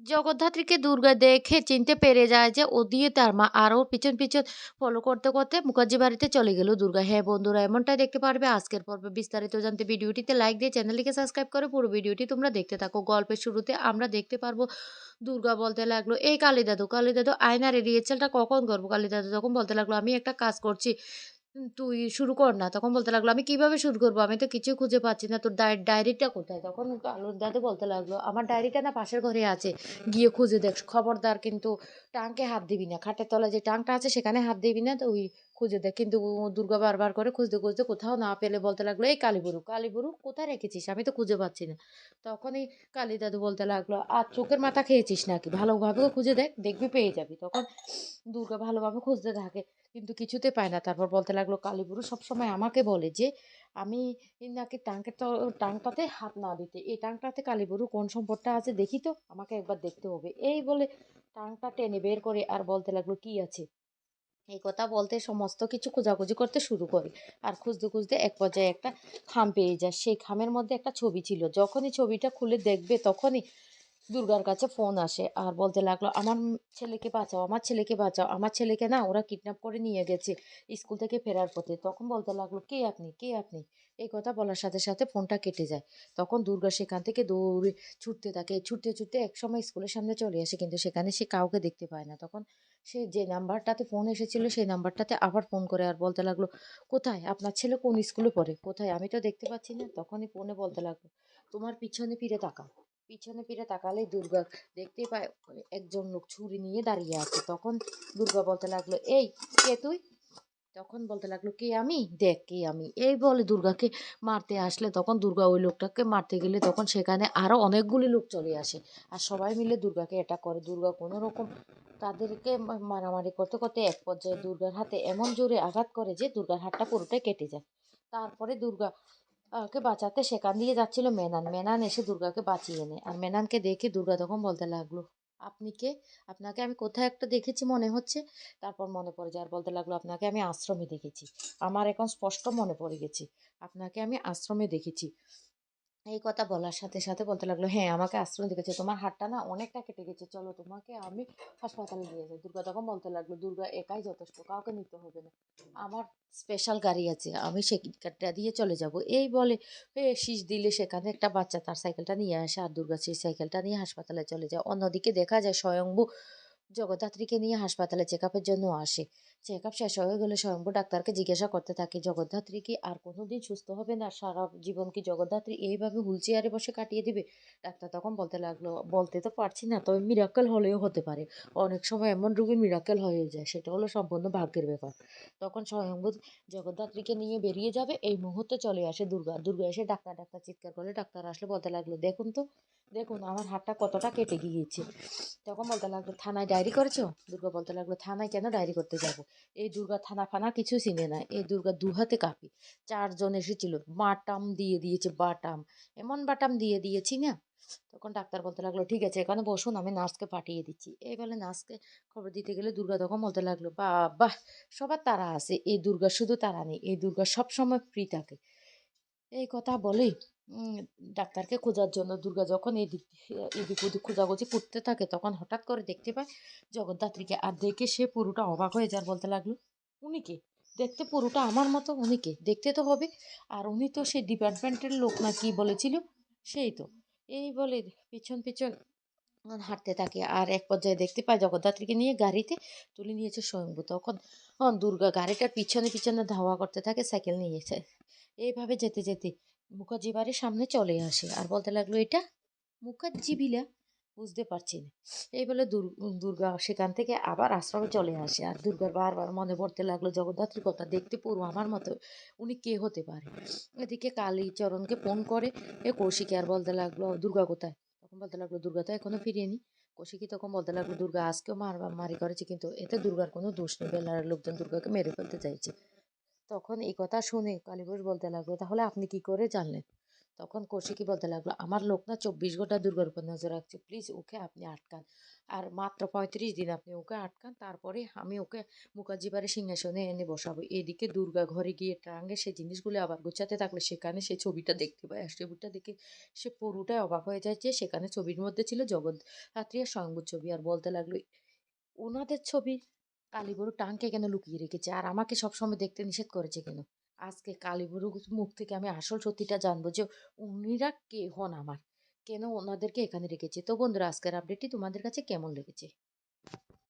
জগদ্ধাত্রীকে দুর্গা দেখে চিনতে পেরে যায় যে ও দিয়ে তার মা আরও পিছন পিছন ফলো করতে করতে মুখার্জি বাড়িতে চলে গেল দুর্গা। হ্যাঁ বন্ধুরা, এমনটাই দেখতে পারবে। আজকের পর্বে বিস্তারিত জানতে ভিডিওটিতে লাইক দিয়ে চ্যানেলটিকে সাবস্ক্রাইব করে পুরো ভিডিওটি তোমরা দেখতে থাকো। গল্পের শুরুতে আমরা দেখতে পারব দুর্গা বলতে লাগল, এই কালী দাদু কালী দাদু, আয়নার রিহার্সালটা কখন করব? কালী দাদু তখন বলতে লাগল, আমি একটা কাজ করছি। তুই শুরু কর না। তখন বলতে লাগল, আমি কীভাবে শুরু করব? আমি তো কিছু খুঁজে পাচ্ছি না। তোর ডায়েরিটা কোথায়? তখন আলুর দাদু বলতে লাগল, আমার ডায়েরিটা না পাশের ঘরে আছে। গিয়ে খুঁজে দেখ। খবরদার কিন্তু টাঙ্কে হাত দিবি না। খাটের তলায় যে টাঙ্কটা আছে সেখানে হাত দিবি না। তো ওই খুঁজে দেয়। কিন্তু দুর্গা বারবার করে খুঁজতে খুঁজতে কোথাও না পেলে বলতে লাগল, এই কালীবুরু কালীবুরু কোথায় রেখেছিস? আমি তো খুঁজে পাচ্ছি না। তখনই কালী দাদু বলতে লাগল, আর চোখের মাথা খেয়েছিস নাকি? ভালোভাবে খুঁজে দেখ, দেখবি পেয়ে যাবি। তখন দুর্গা ভালোভাবে খুঁজতে থাকে, কিন্তু কিছুতে পায় না। তারপর বলতে লাগল, কালীবুরু সবসময় আমাকে বলে যে, আমি নাকি টাঙ্কের টাংটাতে হাত না দিতে। এই টাংটাতে কালীবুরু কোন সম্পদটা আছে দেখি তো, আমাকে একবার দেখতে হবে। এই বলে টাংটা টেনে বের করে আর বলতে লাগল, কি আছে? এই কথা বলতে সমস্ত কিছু খোঁজাখুঁজি করতে শুরু করে। আর খুঁজতে খুঁজতে এক পর্যায়ে একটা খাম পেয়ে যায়। সেই খামের মধ্যে একটা ছবি ছিল। যখনই ছবিটা খুলে দেখবে তখনই দুর্গার কাছে ফোন আসে। আর বলতে লাগল, আমার ছেলেকে বাঁচাও, আমার ছেলেকে বাঁচাও, আমার ছেলেকে না ওরা কিডন্যাপ করে নিয়ে গেছে স্কুল থেকে ফেরার পথে। তখন বলতে লাগল, কে আপনি? কে আপনি? এই কথা বলার সাথে সাথে ফোনটা কেটে যায়। তখন দুর্গা সেখান থেকে দৌড়ে ছুটতে থাকে। ছুটতে ছুটতে একসময় স্কুলের সামনে চলে আসে, কিন্তু সেখানে সে কাউকে দেখতে পায় না। তখন সে যে নাম্বারটাতে ফোন এসেছিল সেই নাম্বারটাতে আবার ফোন করে আর বলতে লাগল কোথায়? আপনার ছেলে কোন স্কুলে পড়ে? কোথায়? আমি তো দেখতে পাচ্ছি না। তখনই ফোনে বলতে লাগল তোমার পিছনে ফিরে তাকা পিছনে ফিরে তাকালে দুর্গা দেখতে পায় একজন লোক ছুরি নিয়ে দাঁড়িয়ে আছে। তখন দুর্গা বলতে লাগল এই কে তুই? তখন বলতে লাগল, কে আমি? দেখ কে আমি। এই বলে দুর্গাকে মারতে আসলে তখন দুর্গা ওই লোকটাকে মারতে গেলে তখন সেখানে আরও অনেকগুলি লোক চলে আসে। আর সবাই মিলে দুর্গাকে এটা করে। দুর্গা কোনো রকম তাদেরকে মারামারি করতে করতে এক পর্যায়ে দুর্গার হাতে এমন জোরে আঘাত করে যে দুর্গার হাতটা পুরোটাই কেটে যায়। তারপরে দুর্গা কে বাঁচাতে সেখান দিয়ে যাচ্ছিল মেনান। মেনান এসে দুর্গাকে বাঁচিয়ে নেয়। আর মেনানকে দেখে দুর্গা তখন বলতে লাগল আপনি কে? আপনাকে আমি কোথায় একটা দেখেছি মনে হচ্ছে, তারপর মনে পড়ে যায় আর বলতে লাগল, আপনাকে আমি আশ্রমে দেখেছি। আমার এখন স্পষ্ট মনে পড়ে গেছে, আপনাকে আমি আশ্রমে দেখেছি। এই কথা বলার সাথে সাথে বলতে লাগল হ্যাঁ আমাকে আশ্রমে দেখেছে। তোমার হাতটা না অনেকটা কেটে গেছে। চলো, তোমাকে আমি হাসপাতালে নিয়ে যাই। দুর্গা তখন বলতে লাগল, দুর্গা একাই যথেষ্ট, কাউকে নিতে হবে না। আমার স্পেশাল গাড়ি আছে, আমি গাড়িটা দিয়ে চলে যাব। এই বলে শীষ দিলে সেখানে একটা বাচ্চা তার সাইকেলটা নিয়ে আসে, আর দুর্গা সেই সাইকেলটা নিয়ে হাসপাতালে চলে যায়। অন্যদিকে দেখা যায় স্বয়ংভু জগদ্ধাত্রীকে নিয়ে হাসপাতালে চেক আপের জন্য আসে। চেক আপ শেষ হয়ে গেলে স্বয়ম্ভু ডাক্তারকে জিজ্ঞাসা করতে থাকে, জগদ্ধাত্রী কি আর কোনোদিন সুস্থ হবে না? সারা জীবন কি জগদ্ধাত্রী এইভাবে হুইল চেয়ারে বসে কাটিয়ে দিবে? ডাক্তার তখন বলতে লাগল, বলতে তো পারছি না, তবে মিরাক্কেল হলেও হতে পারে। অনেক সময় এমন রোগীর মিরাক্কেল হয়ে যায়, সেটা হলো সম্পূর্ণ ভাগ্যের ব্যাপার। তখন স্বয়ম্ভু জগদ্ধাত্রীকে নিয়ে বেরিয়ে যাবে, এই মুহূর্তে চলে আসে দুর্গা। দুর্গা এসে ডাক্তার ডাক্তার চিৎকার করলে ডাক্তার আসলে বলতে লাগল, দেখুন তো দেখুন, আমার হাতটা কতটা কেটে গিয়েছে। তখন বলতে লাগল, থানায় ডায়েরি করেছ? দুর্গা বলতে লাগল, থানায় কেন ডায়েরি করতে যাব? এই দুর্গা থানা ফানা কিছু চিনে না। এই দুর্গা দু হাতে কাঁপি। চারজন এসেছিল, বাটাম দিয়ে দিয়েছে, বাটাম। এমন বাটাম দিয়ে দিয়েছি না? তখন ডাক্তার বলতে লাগল, ঠিক আছে, এখানে বসুন, আমি নার্সকে পাঠিয়ে দিচ্ছি। এই বলে নার্সকে খবর দিতে গেলে দুর্গা তখন বলতে লাগল, বাহ, সবার তারা আছে। এই দুর্গা শুধু তারা নেই, এই দুর্গা সবসময় ফ্রি থাকে। এই কথা বলেই ডাক্তারকে খোঁজার জন্য দুর্গা যখন এদিক এদিক ওদিক খোঁজাখুঁজি করতে থাকে তখন হঠাৎ করে দেখতে পায় জগদ্ধাত্রীকে। আর দেখে সে পুরোটা অবাক হয়ে যার বলতে লাগল উনি কে? দেখতে পুরোটা আমার মতো? উনি কে? দেখতে তো হবে। আর উনি তো সেই ডিপার্টমেন্টের লোক না কি বলেছিল? সেই তো। এই বলে পিছন পিছন হাঁটতে থাকে। আর এক পর্যায়ে দেখতে পায় জগদ্ধাত্রীকে নিয়ে গাড়িতে তুলে নিয়েছে স্বয়ম্ভু তখন আহ, দুর্গা গাড়িটার পিছনে পিছনে ধাওয়া করতে থাকে সাইকেল নিয়েছে এইভাবে যেতে যেতে মুখার্জি বাড়ির সামনে চলে আসে আর বলতে লাগল, এটা মুখার্জি বিলা বুঝতে পারছি না। এই বলে দুর্গা সেখান থেকে আবার আশ্রমে চলে আসে আর দুর্গার বারবার মনে পড়তে লাগল, জগদ্ধাত্রীর কথা দেখতে পুরো আমার মতো, উনি কে হতে পারে? এদিকে কালীচরণকে ফোন করে, এ কৌশিকে, আর বলতে লাগল, দুর্গা কোথায়? তখন বলতে লাগল, দুর্গা তো এখনও ফিরিয়ে নি কৌশিকি তখন বলতে লাগল, দুর্গা আজকেও মার মারি করেছে, কিন্তু এতে দুর্গার কোনো দোষ নেই। বেলার লোকজন দুর্গাকে মেরে ফেলতে চাইছে। তখন এই কথা শুনে কালীঘোষ বলতে লাগল, তাহলে আপনি কি করে জানলেন? তখন কৌশিকী বলতে লাগল, আমার লোক না চব্বিশ ঘণ্টা দুর্গার উপর নজর রাখছে। প্লিজ ওকে আপনি আটকান। আর মাত্র পঁয়ত্রিশ দিন আপনি ওকে আটকান, তারপরে আমি ওকে মুখার্জি বাড়ির সিংহাসনে এনে বসাবো। এদিকে দুর্গা ঘরে গিয়ে ট্রাঙ্গে সে জিনিসগুলো আবার গোছাতে থাকলে। সেখানে সে ছবিটা দেখতে পায়। আর ছবিটা দেখে সে পুরোটাই অবাক হয়ে যায় যে সেখানে ছবির মধ্যে ছিল জগদ্ধাত্রী আর ছবি। আর বলতে লাগল, ওনাদের ছবি কালীবুড়ো টাঙ্কে কেন লুকিয়ে রেখেছে? আর আমাকে সবসময় দেখতে নিষেধ করেছে কেন? আজকে কালীবুড়ো মুখ থেকে আমি আসল সত্যিটা জানব যে উনিরা কে হন আমার? কেন ওনাদেরকে এখানে রেখেছে? তো বন্ধুরা, আজকের আপডেটটি তোমাদের কাছে কেমন লেগেছে?